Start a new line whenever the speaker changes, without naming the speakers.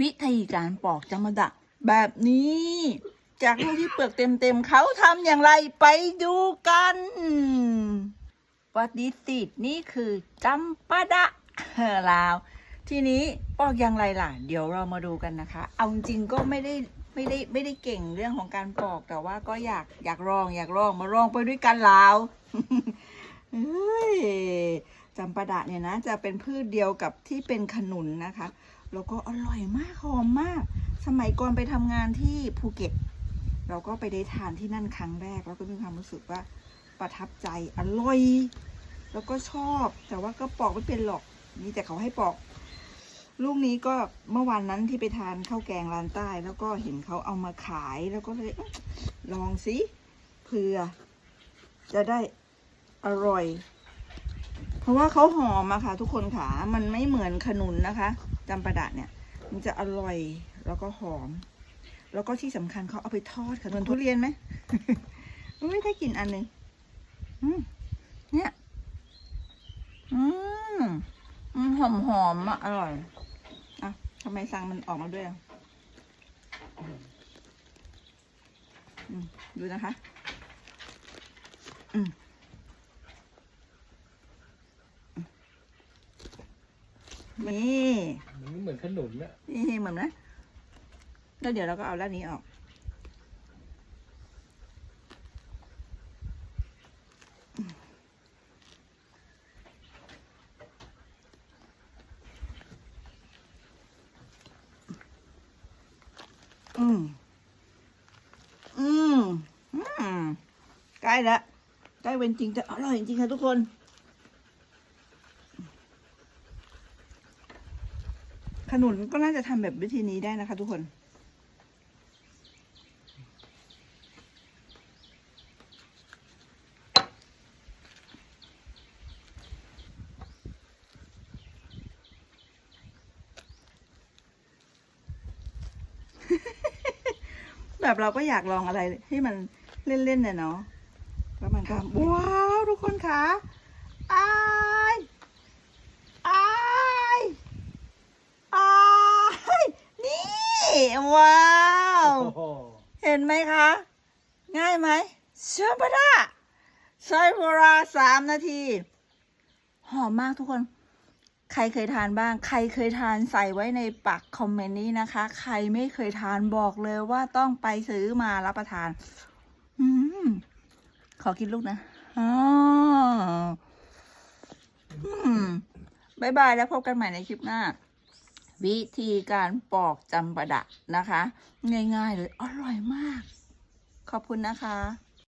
วิธีการปอกจำมะดะแบบนี้ จากลูกที่เปลือกเต็มๆเขาทำอย่างไรไปดูกันปฏิสิทธิ์นี่คือจำปะดะลาว ทีนี้ปอกอย่างไรล่ะ เดี๋ยวเรามาดูกันนะคะ เอาจริงก็ไม่ได้ไม่ได้ไม่ได้เก่งเรื่องของการปอกแต่ว่าก็อยากอยากลองอยากลองมาลองไปด้วยกันลาว จำปาดะเนี่ยนะ จะเป็นพืชเดียวกับที่เป็นขนุนนะคะ แล้วก็อร่อยมากหอมมาก สมัยก่อนไปทำงานที่ภูเก็ต เราก็ไปได้ทานที่นั่นครั้งแรก แล้วก็มีความรู้สึกว่าประทับใจอร่อย แล้วก็ชอบ แต่ว่าก็ปอกไม่เป็นหรอก นี่แต่เขาให้ปอก ลูกนี้ก็เมื่อวานนั้นที่ไปทานข้าวแกงร้านใต้ แล้วก็เห็นเขาเอามาขายแล้วก็เลยลองสิเผื่อจะได้อร่อย ราะว่าเขาหอมอะค่ะ ทุกคนค่ะ มันไม่เหมือนขนุนนะคะจำปาดะเนี่ย มันจะอร่อยแล้วก็หอม แล้วก็ที่สำคัญเขาเอาไปทอดค่ะเหมือนทุเรียนไหมไม่ได้กินอันหนึ่งอืมเนี่ยอืมหอมหอมอะอร่อยอะทำไมสั่งมันออกมาด้วยอะอืมดูนะคะ อืม นี่
มันเหมือนขนุนอะ
นี่เหมือนนะแล้วเดี๋ยวเราก็เอาด้านนี้ออก อืม อืม อืม ใกล้แล้วใกล้เวนจริงแต่อร่อยจริงๆค่ะทุกคน ขนุนก็น่าจะทำแบบวิธีนี้ได้นะคะ ทุกคน แบบเราก็อยากลองอะไรให้มันเล่นๆเนี่ยเนาะแล้วมันก็ว้าว ทุกคนคะอายอายอายนี่ ว้าว
โอ้โห
เห็นไหมคะ ง่ายไหมเชื่อปะดะใช้เวลาสามนาที หอมมากทุกคน ใครเคยทานบ้าง ใครเคยทานใส่ไว้ในปักคอมเมนต์นี้นะคะ ใครไม่เคยทานบอกเลยว่าต้องไปซื้อมารับประทาน อืมขอกินลูกนะอ๋ออืมบายบายแล้วพบกันใหม่ในคลิปหน้า วิธีการปอกจำปาดะนะคะ ง่ายๆเลยอร่อยมาก ขอบคุณนะคะ